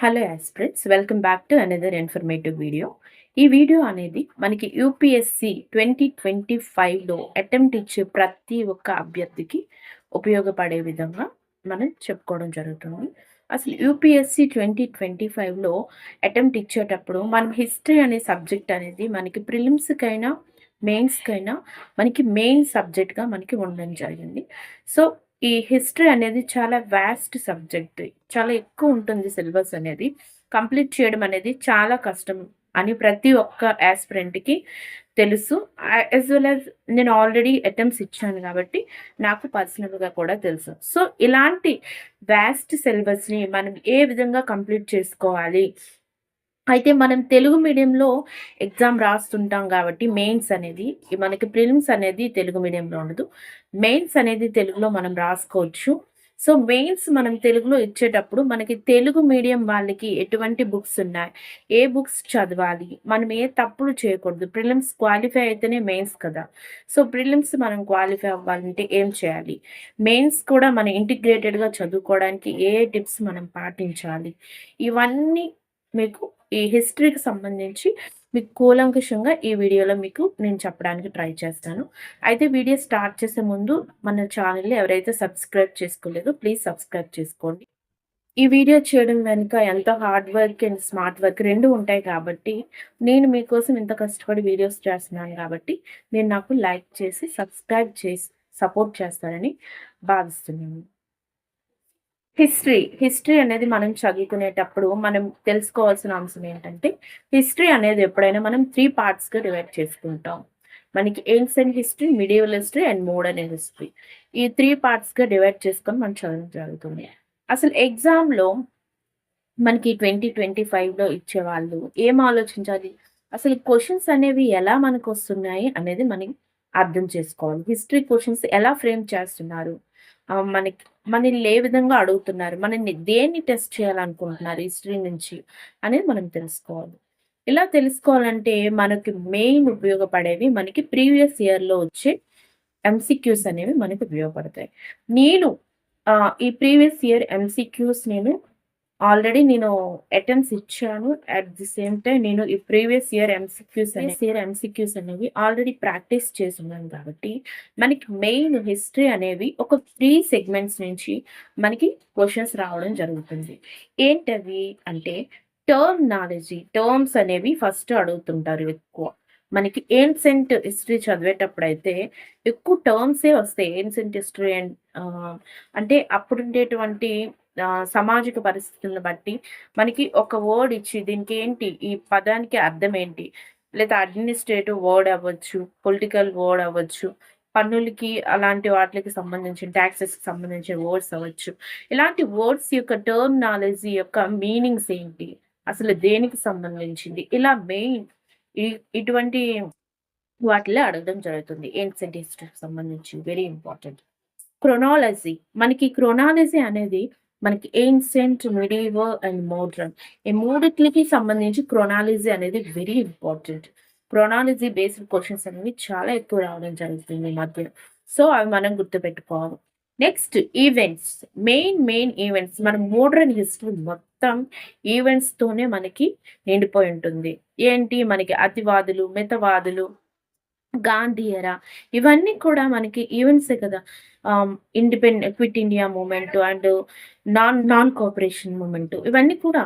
Hello aspirants welcome back to another informative video ఈ video అనేది మనకి యూపీఎస్సి ట్వంటీ ట్వంటీ ఫైవ్లో అటెంప్ట్ ఇచ్చే ప్రతి ఒక్క అభ్యర్థికి ఉపయోగపడే విధంగా మనం చెప్పుకోవడం జరుగుతుంది. అసలు యూపీఎస్సి ట్వంటీ ట్వంటీ ఫైవ్లో అటెంప్ట్ ఇచ్చేటప్పుడు మనం హిస్టరీ అనే సబ్జెక్ట్ అనేది మనకి ప్రిలిమ్స్కైనా మెయిన్స్కైనా మనకి మెయిన్ సబ్జెక్ట్గా మనకి ఉండడం జరిగింది. సో ఈ హిస్టరీ అనేది చాలా వాస్ట్ సబ్జెక్ట్ చాలా ఎక్కువ ఉంటుంది సిలబస్ అనేది. కంప్లీట్ చేయడం అనేది చాలా కష్టం అని ప్రతి ఒక్క యాస్పిరెంట్కి తెలుసు. యాజ్ వెల్ యాజ్ నేను ఆల్రెడీ అటెంప్ట్స్ ఇచ్చాను కాబట్టి నాకు పర్సనల్గా కూడా తెలుసు. సో ఇలాంటి వ్యాస్ట్ సిలబస్ని మనం ఏ విధంగా కంప్లీట్ చేసుకోవాలి? అయితే మనం తెలుగు మీడియంలో ఎగ్జామ్ రాస్తుంటాం కాబట్టి మెయిన్స్ అనేది మనకి ప్రిలిమ్స్ అనేది తెలుగు మీడియంలో ఉండదు. మెయిన్స్ అనేది తెలుగులో మనం రాసుకోవచ్చు. సో మెయిన్స్ మనం తెలుగులో ఇచ్చేటప్పుడు మనకి తెలుగు మీడియం వాళ్ళకి ఎటువంటి బుక్స్ ఉన్నాయి? ఏ బుక్స్ చదవాలి? మనం ఏ తప్పులు చేయకూడదు. ప్రిలిమ్స్ క్వాలిఫై అయితేనే మెయిన్స్ కదా. సో ప్రిలిమ్స్ మనం క్వాలిఫై అవ్వాలంటే ఏం చేయాలి? మెయిన్స్ కూడా మనం ఇంటిగ్రేటెడ్గా చదువుకోవడానికి ఏ టిప్స్ మనం పాటించాలి? ఇవన్నీ మీకు ఈ హిస్టరీకి సంబంధించి మీకు కూలంకుషంగా ఈ వీడియోలో మీకు నేను చెప్పడానికి ట్రై చేస్తాను. అయితే వీడియో స్టార్ట్ చేసే ముందు మన ఛానల్ని ఎవరైతే సబ్స్క్రైబ్ చేసుకోలేదో ప్లీజ్ సబ్స్క్రైబ్ చేసుకోండి. ఈ వీడియో చేయడం వెనుక ఎంతో hard work and smart work రెండు ఉంటాయి కాబట్టి నేను మీకోసం ఇంత కష్టపడి వీడియోస్ చేస్తున్నాను కాబట్టి మీరు నాకు లైక్ చేసి సబ్స్క్రైబ్ చేసి సపోర్ట్ చేస్తారని భావిస్తున్నాను. హిస్టరీ హిస్టరీ అనేది మనం చదువుకునేటప్పుడు మనం తెలుసుకోవాల్సిన అంశం ఏంటంటే హిస్టరీ అనేది ఎప్పుడైనా మనం త్రీ పార్ట్స్గా డివైడ్ చేసుకుంటాం. మనకి ancient history medieval history and modern history ఈ త్రీ పార్ట్స్గా డివైడ్ చేసుకొని మనం చదవడం జరుగుతుంది. అసలు ఎగ్జామ్లో మనకి ట్వంటీ ట్వంటీ ఫైవ్లో ఇచ్చేవాళ్ళు ఏం ఆలోచించాలి? అసలు క్వశ్చన్స్ అనేవి ఎలా మనకు వస్తున్నాయి అనేది మనం అర్థం చేసుకోవాలి. హిస్టరీ క్వశ్చన్స్ ఎలా ఫ్రేమ్ చేస్తున్నారు? మనకి మనల్ని ఏ విధంగా అడుగుతున్నారు? మనల్ని దేన్ని టెస్ట్ చేయాలనుకుంటున్నారు? హిస్టరీ నుంచి అనేది మనం తెలుసుకోవాలి. ఇలా తెలుసుకోవాలంటే మనకి మెయిన్ ఉపయోగపడేవి మనకి ప్రీవియస్ ఇయర్లో వచ్చే ఎంసీక్యూస్ అనేవి మనకి ఉపయోగపడతాయి. నేను ఈ ప్రీవియస్ ఇయర్ ఎంసీక్యూస్ నేను ఆల్రెడీ నేను అటెంప్ట్స్ ఇచ్చాను. అట్ ది సేమ్ టైం నేను ఈ ప్రీవియస్ ఇయర్ ఎంసీక్యూస్ అనే ఇయర్ ఎంసీక్యూస్ అనేవి ఆల్రెడీ ప్రాక్టీస్ చేస్తున్నాను కాబట్టి మనకి మెయిన్ హిస్టరీ అనేవి ఒక త్రీ సెగ్మెంట్స్ నుంచి మనకి క్వశ్చన్స్ రావడం జరుగుతుంది. ఏంటవి అంటే టర్మ్ నాలెడ్జీ టర్మ్స్ అనేవి ఫస్ట్ అడుగుతుంటారు ఎక్కువ. మనకి ఏన్సెంట్ హిస్టరీ చదివేటప్పుడు అయితే ఎక్కువ టర్మ్సే వస్తాయి. ఏన్సెంట్ హిస్టరీ అండ్ అంటే అప్పుడు ఉండేటువంటి సామాజిక పరిస్థితులను బట్టి మనకి ఒక వర్డ్ ఇచ్చి దీనికి ఏంటి ఈ పదానికి అర్థం ఏంటి? లేదా అడ్మినిస్ట్రేటివ్ వర్డ్ అవ్వచ్చు పొలిటికల్ వర్డ్ అవ్వచ్చు పన్నులకి అలాంటి వాటికి సంబంధించిన ట్యాక్సెస్కి సంబంధించిన వర్డ్స్ అవ్వచ్చు. ఇలాంటి వర్డ్స్ యొక్క టర్మినాలజీ యొక్క మీనింగ్స్ ఏంటి? అసలు దేనికి సంబంధించింది? ఇలా మెయిన్ ఇటువంటి వాటిలో అడగడం జరుగుతుంది. ఏన్సెంట్ హిస్టరీకి సంబంధించి వెరీ ఇంపార్టెంట్ క్రొనాలజీ మనకి క్రొనాలజీ అనేది మనకి ఏన్సెంట్ మిడివల్ అండ్ మోడ్రన్ ఈ మూడిట్లకి సంబంధించి క్రొనాలజీ అనేది very important chronology based questions అనేవి చాలా ఎక్కువ రావడం జరుగుతుంది ఈ మధ్య. సో అవి మనం గుర్తుపెట్టుకోవాలి. Next events main main events మన మోడ్రన్ హిస్టరీ మొత్తం ఈవెంట్స్తోనే మనకి నిండిపోయి ఉంటుంది. ఏంటి? మనకి అతివాదులు మితవాదులు గాంధీయరా ఇవన్నీ కూడా మనకి ఈవెంట్సే కదా. Independent quit India movement and non non cooperation movement ఇవన్నీ కూడా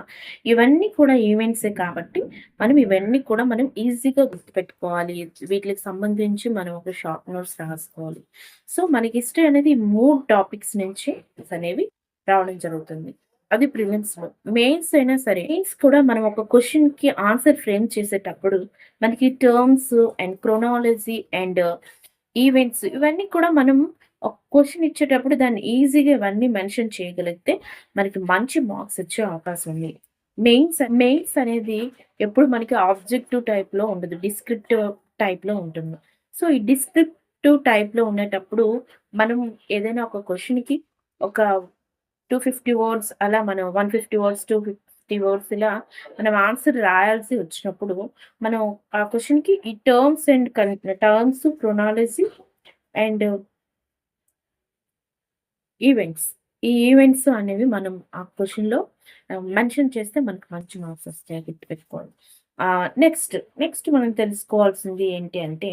ఇవన్నీ కూడా ఈవెంట్సే కాబట్టి మనం ఇవన్నీ కూడా మనం ఈజీగా గుర్తుపెట్టుకోవాలి. వీటికి సంబంధించి మనం ఒక షార్ట్ నోట్స్ రాసుకోవాలి. సో మనకి హిస్టరీ అనేది మూడు టాపిక్స్ నుంచి అనేవి రావడం జరుగుతుంది. అది ప్రిలిమ్స్ మెయిన్స్ అయినా సరే మెయిన్స్ కూడా మనం ఒక క్వశ్చన్కి ఆన్సర్ ఫ్రేమ్ చేసేటప్పుడు మనకి terms and chronology and events ఇవన్నీ కూడా మనం క్వశ్చన్ ఇచ్చేటప్పుడు దాన్ని ఈజీగా ఇవన్నీ మెన్షన్ చేయగలిగితే మనకి మంచి మార్క్స్ వచ్చే అవకాశం ఉంది. మెయిన్స్ మెయిన్స్ అనేది ఎప్పుడు మనకి ఆబ్జెక్టివ్ టైప్లో ఉండదు డిస్క్రిప్టివ్ టైప్లో ఉంటుంది. సో ఈ డిస్క్రిప్టివ్ టైప్లో ఉండేటప్పుడు మనం ఏదైనా ఒక క్వశ్చన్కి ఒక టూ ఫిఫ్టీ వర్డ్స్ అలా మనం one fifty words two fifty words ఇలా మనం ఆన్సర్ రాయాల్సి వచ్చినప్పుడు మనం ఆ క్వశ్చన్కి ఈ terms and terms chronology and events ఈ ఈవెంట్స్ అనేవి మనం ఆ క్వశ్చన్లో మెన్షన్ చేస్తే మనకు మంచి మార్క్స్ వస్తాయి గుర్తుపెట్టుకోండి. నెక్స్ట్, నెక్స్ట్ మనం తెలుసుకోవాల్సింది ఏంటి అంటే,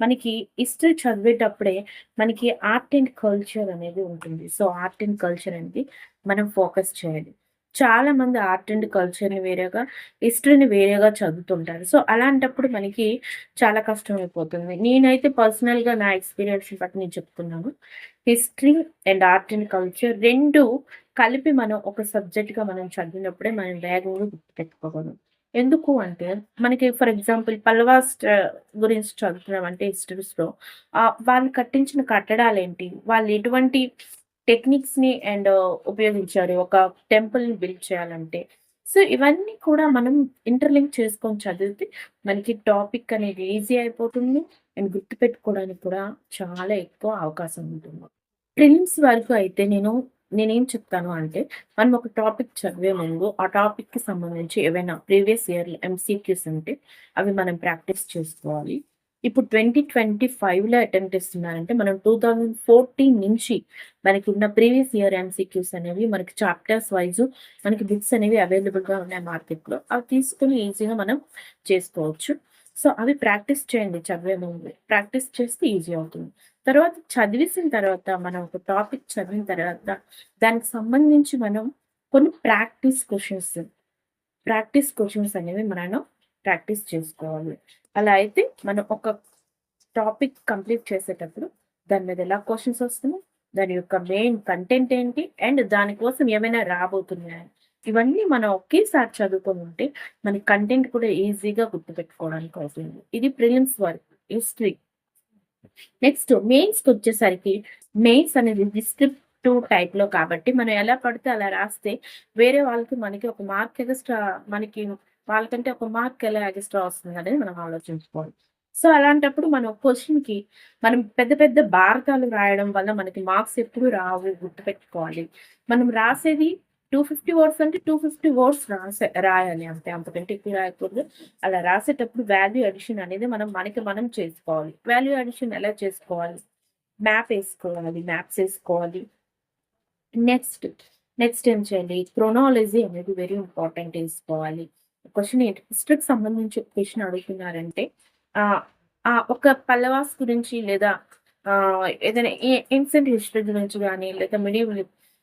మనకి హిస్టరీ చదివేటప్పుడే మనకి ఆర్ట్ అండ్ కల్చర్ అనేది ఉంటుంది. సో, ఆర్ట్ అండ్ కల్చర్ అనేది మనం ఫోకస్ చేయాలి. చాలామంది ఆర్ట్ అండ్ కల్చర్‌ని వేరేగా, హిస్టరీని వేరేగా చదువుతుంటారు. సో, అలాంటప్పుడు మనకి చాలా కష్టమైపోతుంది. నేనైతే పర్సనల్‌గా నా ఎక్స్పీరియన్స్ బట్టి నేను చెప్తున్నాను. History and art and culture రెండు కలిపి మనం ఒక సబ్జెక్ట్‌గా మనం చదివినప్పుడే మనం వేగంగా గుర్తుపెట్టుకోగలం. ఎందుకు అంటే, మనకి ఫర్ ఎగ్జాంపుల్ పల్లవాస్ గురించి చదువుతున్నామంటే హిస్టరీస్‌లో వాళ్ళు కట్టించిన కట్టడాలు ఏంటి వాళ్ళు ఎటువంటి టెక్నిక్స్‌ని అండ్ uh, ఉపయోగించారు ఒక టెంపుల్‌ని బిల్డ్ చేయాలంటే. సో, ఇవన్నీ కూడా మనం ఇంటర్‌లింక్ చేసుకొని చదివితే మనకి టాపిక్ అనేది ఈజీ అయిపోతుంది. అండ్ గుర్తుపెట్టుకోవడానికి కూడా చాలా ఎక్కువ అవకాశం ఉంటుంది. ప్రిలిమ్స్ వరకు అయితే నేను నేనేం చెప్తాను అంటే, మనం ఒక టాపిక్ చదివే ముందు ఆ టాపిక్‌కి సంబంధించి ఏవైనా ప్రీవియస్ ఇయర్ ఎంసీక్యూస్ ఉంటే అవి మనం ప్రాక్టీస్ చేసుకోవాలి. ఇప్పుడు 2025లో అటెంప్ట్ ఇస్తున్నారంటే మనం 2014 నుంచి మనకి ఉన్న ప్రీవియస్ ఇయర్ ఎంసీక్యూస్ అనేవి మనకి చాప్టర్స్ వైస్ మనకి బుక్స్ అనేవి అవైలబుల్‌గా ఉన్నాయి మార్కెట్‌లో. అవి తీసుకొని ఈజీగా మనం చేసుకోవచ్చు. సో, అవి ప్రాక్టీస్ చేయండి చదివే ముందు. ప్రాక్టీస్ చేస్తే ఈజీ అవుతుంది. తర్వాత చదివేసిన తర్వాత మనం ఒక టాపిక్ చదివిన తర్వాత దానికి సంబంధించి మనం కొన్ని ప్రాక్టీస్ క్వశ్చన్స్ ప్రాక్టీస్ క్వశ్చన్స్ అనేవి మనం ప్రాక్టీస్ చేసుకోవాలి. అలా అయితే మనం ఒక టాపిక్ కంప్లీట్ చేసేటప్పుడు దాని మీద ఎలా క్వశ్చన్స్ వస్తున్నాయి? దాని యొక్క మెయిన్ కంటెంట్ ఏంటి? అండ్ దానికోసం ఏమైనా రాబోతున్నాయా? ఇవన్నీ మనం ఒకేసారి చదువుకొనుంటే మనకి కంటెంట్ కూడా ఈజీగా గుర్తుపెట్టుకోవడానికి అవుతుంది. ఇది ప్రిలిమ్స్ వర్క్ హిస్టరీ. నెక్స్ట్ మెయిన్స్‌కొచ్చేసరికి మెయిన్స్ అనేది డిస్క్రిప్టివ్ టైప్‌లో కాబట్టి మనం ఎలా పడితే అలా రాస్తే వేరే వాళ్ళకి మనకి ఒక మార్క్ ఎగస్ట్రా మనకి వాళ్ళకంటే ఒక మార్క్ ఎలా ఎక్స్ట్రా వస్తుంది అనేది మనం ఆలోచించుకోవాలి. సో, అలాంటప్పుడు మనం క్వశ్చన్కి మనం పెద్ద పెద్ద భారతాలు రాయడం వల్ల మనకి మార్క్స్ ఎప్పుడు రావు గుర్తుపెట్టుకోవాలి. మనం రాసేది 250 వర్డ్స్ అంటే 250 వర్డ్స్ రాసే రాయాలి అంతే. అంతకంటే ఎక్కువ రాయకూడదు. అలా రాసేటప్పుడు వాల్యూ అడిషన్ అనేది మనం మనకి మనం చేసుకోవాలి. వాల్యూ అడిషన్ ఎలా చేసుకోవాలి? మ్యాప్ వేసుకోవాలి మ్యాప్స్ వేసుకోవాలి నెక్స్ట్, నెక్స్ట్ ఏం చేయాలి? క్రోనాలజీ అనేది వెరీ ఇంపార్టెంట్ వేసుకోవాలి క్వశ్చన్ ఏంటి? హిస్టరీకి సంబంధించి క్వశ్చన్ అడుగుతున్నారంటే ఆ ఒక పల్లవాస్ గురించి లేదా ఏదైనా ఏ ఏన్షియంట్ హిస్టరీ గురించి కానీ లేదా మిడియవల్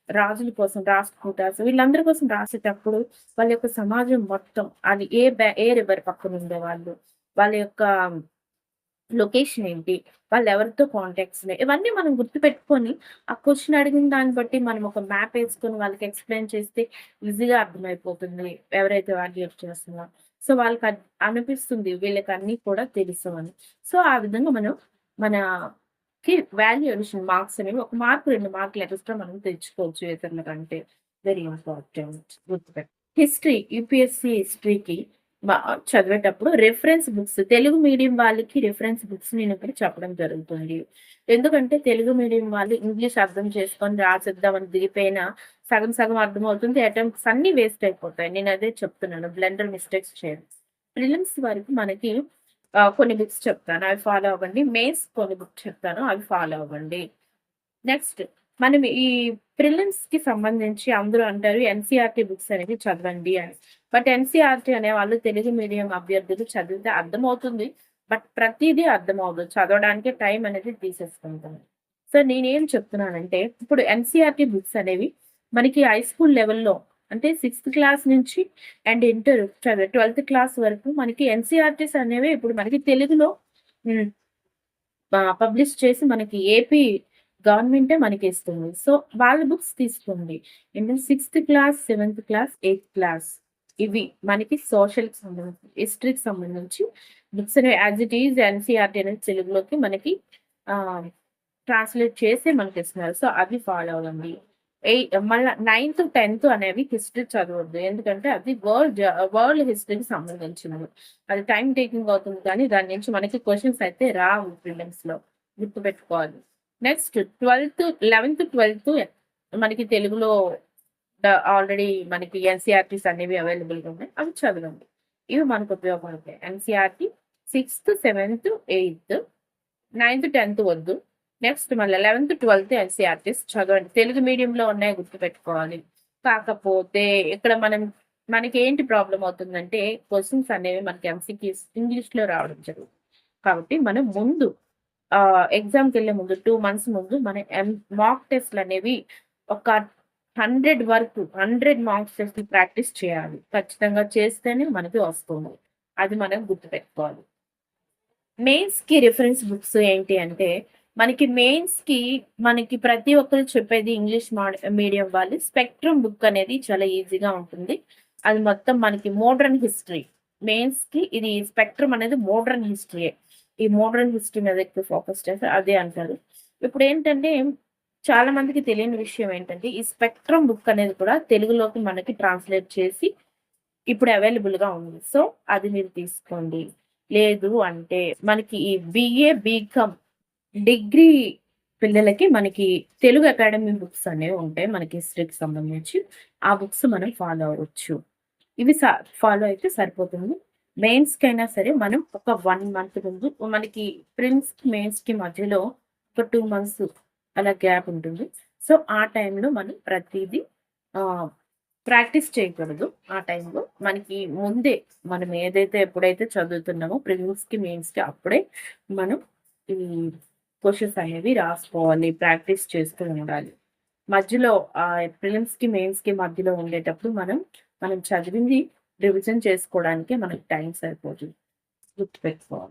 రాజుల కోసం రాష్ట్రకూటాస్ వీళ్ళందరి కోసం రాసేటప్పుడు వాళ్ళ యొక్క సమాజం మొత్తం అది ఏ బ్యా ఏ రివర్ పక్కన ఉండేవాళ్ళు? వాళ్ళ యొక్క లొకేషన్ ఏంటి? వాళ్ళు ఎవరితో కాంటాక్ట్స్ ఉన్నాయి? ఇవన్నీ మనం గుర్తుపెట్టుకొని ఆ క్వశ్చన్ అడిగిన దాన్ని బట్టి మనం ఒక మ్యాప్ వేసుకొని వాళ్ళకి ఎక్స్‌ప్లెయిన్ చేస్తే ఈజీగా అర్థమైపోతుంది. ఎవరైతే వాల్యుయేట్ చేస్తున్నారో. సో, వాళ్ళకి అనిపిస్తుంది వీళ్ళకి అన్నీ కూడా తెలుసు అని. సో, ఆ విధంగా మనం మనకి వాల్యూ అడిషన్ మార్క్స్ అనేవి ఒక మార్క్, రెండు మార్కులు ఎక్స్‌ట్రా మనం తెచ్చుకోవచ్చు ఇతరుల కంటే. వెరీ ఇంపార్టెంట్ గుర్తుపెట్టు హిస్టరీ యూపీఎస్‌సీ హిస్టరీకి చదివేటప్పుడు రిఫరెన్స్ బుక్స్ తెలుగు మీడియం వాళ్ళకి రిఫరెన్స్ బుక్స్ నేను ఇక్కడ చెప్పడం జరుగుతుంది. ఎందుకంటే తెలుగు మీడియం వాళ్ళు ఇంగ్లీష్ అర్థం చేసుకొని రాసిద్దామని దిగిపోయినా సగం సగం అర్థమవుతుంది. అటెంప్ట్స్ అన్ని వేస్ట్ అయిపోతాయి. నేను అదే చెప్తున్నాను. బ్లెండర్ మిస్టేక్స్ చేయండి ప్రిలిమ్స్ వరకు మనకి కొన్ని బుక్స్ చెప్తాను. అవి ఫాలో అవ్వండి. మెయిన్స్ కొన్ని బుక్స్ చెప్తాను. అవి ఫాలో అవ్వండి. నెక్స్ట్ మనం ఈ ప్రిలిమ్స్‌కి సంబంధించి అందరూ అంటారు ఎన్సీఆర్టీ బుక్స్ అనేవి చదవండి అని. బట్ ఎన్సీఆర్టీ అనే వాళ్ళు తెలుగు మీడియం అభ్యర్థులు చదివితే అర్థమవుతుంది. బట్ ప్రతిదీ అర్థమవుతుంది చదవడానికి టైం అనేది తీసేసుకుంటాం. సో, నేనేం చెప్తున్నానంటే ఇప్పుడు ఎన్సీఆర్టీ బుక్స్ అనేవి మనకి హై స్కూల్ లెవెల్‌లో అంటే సిక్స్త్ క్లాస్ నుంచి అండ్ ఇంటర్ చదివే 12థ్ క్లాస్ వరకు మనకి ఎన్సీఆర్టీస్ అనేవి ఇప్పుడు మనకి తెలుగులో పబ్లిష్ చేసి మనకి ఏపీ గవర్నమెంటే మనకి ఇస్తుంది సో, వాళ్ళ బుక్స్ తీసుకోండి. ఏంటంటే sixth class, seventh class, eighth class ఇవి మనకి సోషల్‌కి సంబంధించి, హిస్టరీకి సంబంధించి బుక్స్ అనేవి యాజ్ ఇట్ ఈజ్ ఎన్సీఆర్టీ అనేది తెలుగులోకి మనకి ట్రాన్స్లేట్ ట్రాన్స్‌లేట్ చేసి మనకిస్తున్నారు. సో, అవి ఫాలో అవ్వండి. ఎయిట్ మళ్ళా నైన్త్, 10థ్ అనేవి హిస్టరీ చదవద్దు ఎందుకంటే అది వరల్డ్ వరల్డ్ హిస్టరీకి సంబంధించినవి. అది టైం టేకింగ్ అవుతుంది కానీ దాని నుంచి మనకి క్వశ్చన్స్ అయితే రావు ప్రిలిమ్స్‌లో గుర్తుపెట్టుకోవాలి. నెక్స్ట్ 12థ్ 11థ్, 12థ్ మనకి తెలుగులో ఆల్రెడీ మనకి ఎన్సీఆర్టీస్ అనేవి అవైలబుల్‌గా ఉన్నాయి. అవి చదవండి. ఇవి మనకు ఉపయోగపడతాయి. NCERT sixth, seventh, eighth, ninth, 10థ్ వద్దు. నెక్స్ట్ మళ్ళీ లెవెన్త్ ట్వెల్త్ ఎన్సీఆర్టీస్ చదవండి తెలుగు మీడియంలో ఉన్నాయి గుర్తుపెట్టుకోవాలి కాకపోతే ఇక్కడ మనం మనకి ఏంటి ప్రాబ్లం అవుతుందంటే క్వశ్చన్స్ అనేవి మనకి ఎంసీక్యూస్ ఇంగ్లీష్లో రావడం జరుగుతుంది కాబట్టి మనం ముందు ఎగ్జామ్కి వెళ్ళే ముందు టూ మంత్స్ ముందు మన ఎం మాక్ టెస్ట్లు అనేవి ఒక హండ్రెడ్ వరకు హండ్రెడ్ మార్క్స్ టెస్ట్ ప్రాక్టీస్ చేయాలి. ఖచ్చితంగా చేస్తేనే మనకి వస్తుంది. అది మనం గుర్తుపెట్టుకోవాలి. మెయిన్స్కి రిఫరెన్స్ బుక్స్ ఏంటి అంటే మనకి మెయిన్స్కి మనకి ప్రతి ఒక్కరు చెప్పేది ఇంగ్లీష్ మీడియం వాళ్ళు స్పెక్ట్రమ్ బుక్ అనేది చాలా ఈజీగా ఉంటుంది. అది మొత్తం మనకి మోడర్న్ హిస్టరీ మెయిన్స్కి ఇది స్పెక్ట్రమ్ అనేది మోడర్న్ హిస్టరీ ఈ మోడర్న్ హిస్టరీ మీద ఎక్కువ ఫోకస్ చేస్తారు అదే అంటారు. ఇప్పుడు ఏంటంటే చాలా మందికి తెలియని విషయం ఏంటంటే ఈ స్పెక్ట్రమ్ బుక్ అనేది కూడా తెలుగులోకి మనకి ట్రాన్స్లేట్ చేసి ఇప్పుడు అవైలబుల్గా ఉంది. సో అది మీరు తీసుకోండి. లేదు అంటే మనకి ఈ బిఏ బీకామ్ డిగ్రీ పిల్లలకి మనకి తెలుగు అకాడమీ బుక్స్ అనేవి ఉంటాయి. మనకి హిస్టరీకి సంబంధించి ఆ బుక్స్ మనం ఫాలో అవ్వచ్చు. ఇవి ఫాలో అయితే సరిపోతుంది. మెయిన్స్కి అయినా సరే మనం ఒక వన్ మంత్ ముందు మనకి ప్రిన్స్కి మెయిన్స్కి మధ్యలో ఒక టూ మంత్స్ అలా గ్యాప్ ఉంటుంది. సో ఆ టైంలో మనం ప్రతిదీ ప్రాక్టీస్ చేయకూడదు. ఆ టైంలో మనకి ముందే మనం ఏదైతే ఎప్పుడైతే చదువుతున్నామో ప్రిన్స్కి మెయిన్స్కి అప్పుడే మనం ఈ క్వశ్చన్స్ అనేవి రాసుకోవాలి ప్రాక్టీస్ చేస్తూ ఉండాలి. మధ్యలో ఆ మెయిన్స్కి మధ్యలో ఉండేటప్పుడు మనం మనం చదివింది రివిజన్ చేసుకోవడానికి మనకు టైం సరిపోతుంది. గుర్తుపెట్టుకోవాలి.